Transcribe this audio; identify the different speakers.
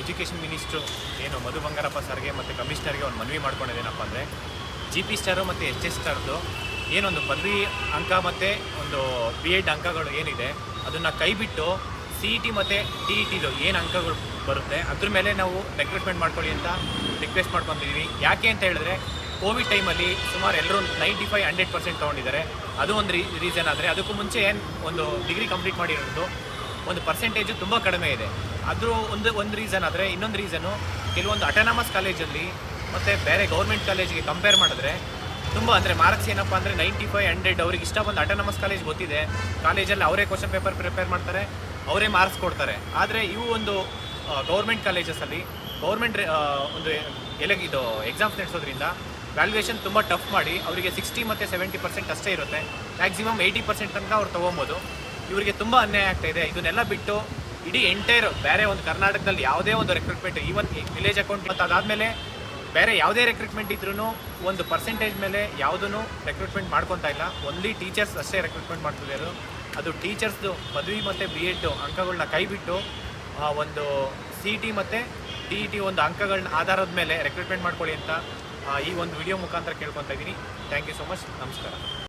Speaker 1: Education minister ಏನು ಮಧು ಬಂಗಾರಪ್ಪ ಸರ್ಗೆ ಮತ್ತು ಕಮಿಷನರ್ಗೆ ಒಂದು ಮನವಿ ಮಾಡ್ಕೊಂಡಿದ್ದೇನಪ್ಪ ಅಂದರೆ ಜಿ ಪಿ ಸ್ಟಾರು ಮತ್ತು ಎಚ್ ಎಸ್ ಸ್ಟಾರ್ದು ಏನೊಂದು ಪದವಿ ಅಂಕ ಮತ್ತು ಒಂದು ಬಿ ಎಡ್ ಅಂಕಗಳು ಏನಿದೆ, ಅದನ್ನು ಕೈಬಿಟ್ಟು ಸಿ ಇ ಟಿ ಮತ್ತು ಟಿ ಇ ಟಿದು ಏನು ಅಂಕಗಳು ಬರುತ್ತೆ, ಅದ್ರ ಮೇಲೆ ನಾವು ರೆಕ್ರೂಟ್ಮೆಂಟ್ ಮಾಡ್ಕೊಳ್ಳಿ ಅಂತ ರಿಕ್ವೆಸ್ಟ್ ಮಾಡ್ಕೊತಿದ್ದೀವಿ ಯಾಕೆ ಅಂತ ಹೇಳಿದ್ರೆ ಕೋವಿಡ್ ಟೈಮಲ್ಲಿ ಸುಮಾರು ಎಲ್ಲರೂ ನೈಂಟಿ ಫೈವ್ ಹಂಡ್ರೆಡ್ ಪರ್ಸೆಂಟ್ ತೊಗೊಂಡಿದ್ದಾರೆ. ಅದು ಒಂದು ರೀಸನ್ ಆದರೆ ಅದಕ್ಕೂ ಮುಂಚೆ ಏನು ಒಂದು ಡಿಗ್ರಿ ಕಂಪ್ಲೀಟ್ ಮಾಡಿರೋದು ಒಂದು ಪರ್ಸೆಂಟೇಜು ತುಂಬ ಕಡಿಮೆ ಇದೆ. ಅದ್ರ ಒಂದು ಒಂದು ರೀಸನ್ ಆದರೆ ಇನ್ನೊಂದು ರೀಸನು ಕೆಲವೊಂದು ಅಟಾನಮಸ್ ಕಾಲೇಜಲ್ಲಿ ಮತ್ತು ಬೇರೆ ಗೌರ್ಮೆಂಟ್ ಕಾಲೇಜಿಗೆ ಕಂಪೇರ್ ಮಾಡಿದ್ರೆ ತುಂಬ ಅಂದರೆ ಮಾರ್ಕ್ಸ್ ಏನಪ್ಪ ಅಂದರೆ ನೈಂಟಿ ಫೈವ್ ಹಂಡ್ರೆಡ್ ಅವ್ರಿಗೆ ಇಷ್ಟ ಬಂದು ಅಟಾನಮಸ್ ಕಾಲೇಜ್ ಗೊತ್ತಿದೆ. ಕಾಲೇಜಲ್ಲಿ ಅವರೇ ಕ್ವಶನ್ ಪೇಪರ್ ಪ್ರಿಪೇರ್ ಮಾಡ್ತಾರೆ, ಅವರೇ ಮಾರ್ಕ್ಸ್ ಕೊಡ್ತಾರೆ. ಆದರೆ ಇವು ಒಂದು ಗೌರ್ಮೆಂಟ್ ಕಾಲೇಜಸಲ್ಲಿ ಗೌರ್ಮೆಂಟ್ ಒಂದು ಎಲೆ ಇದು ಎಕ್ಸಾಮ್ಸ್ ನಡೆಸೋದ್ರಿಂದ ವ್ಯಾಲ್ಯೂಯೇಷನ್ ತುಂಬ ಟಫ್ ಮಾಡಿ, ಅವರಿಗೆ ಸಿಕ್ಸ್ಟಿ ಮತ್ತು ಸೆವೆಂಟಿ ಪರ್ಸೆಂಟ್ ಅಷ್ಟೇ ಇರುತ್ತೆ. ಮ್ಯಾಕ್ಸಿಮಮ್ ಏಯ್ಟಿ ಪರ್ಸೆಂಟ್ ತನಕ ಅವ್ರು ತೊಗೊಬೋದು. ಇವರಿಗೆ ತುಂಬ ಅನ್ಯಾಯ ಆಗ್ತಾ ಇದೆ. ಇದನ್ನೆಲ್ಲ ಬಿಟ್ಟು ಇಡೀ ಎಂಟೈರ್ ಬೇರೆ ಒಂದು ಕರ್ನಾಟಕದಲ್ಲಿ ಯಾವುದೇ ಒಂದು ರೆಕ್ರೂಟ್ಮೆಂಟ್ ಈವನ್ ವಿಲೇಜ್ ಅಕೌಂಟ್ ಮತ್ತು ಅದಾದಮೇಲೆ ಬೇರೆ ಯಾವುದೇ ರೆಕ್ರೂಟ್ಮೆಂಟ್ ಇದ್ರೂ ಒಂದು ಪರ್ಸೆಂಟೇಜ್ ಮೇಲೆ ಯಾವುದೂ ರೆಕ್ರೂಟ್ಮೆಂಟ್ ಮಾಡ್ಕೊತಾ ಇಲ್ಲ. ಓನ್ಲಿ ಟೀಚರ್ಸ್ ಅಷ್ಟೇ ರೆಕ್ರೂಟ್ಮೆಂಟ್ ಮಾಡ್ತಿದ್ದಾರೆ ಅದು ಟೀಚರ್ಸ್ದು ಪದವಿ ಮತ್ತು ಬಿ ಎಡ್ ಅಂಕಗಳನ್ನ ಕೈಬಿಟ್ಟು ಒಂದು ಸಿ ಟಿ ಮತ್ತು ಡಿ ಇ ಟಿ ಒಂದು ಅಂಕಗಳನ್ನ ಆಧಾರದ ಮೇಲೆ ರೆಕ್ರೂಟ್ಮೆಂಟ್ ಮಾಡ್ಕೊಳ್ಳಿ ಅಂತ ಈ ಒಂದು ವಿಡಿಯೋ ಮುಖಾಂತರ ಕೇಳ್ಕೊತಾ ಇದ್ದೀನಿ. ಥ್ಯಾಂಕ್ ಯು ಸೊ ಮಚ್ ನಮಸ್ಕಾರ.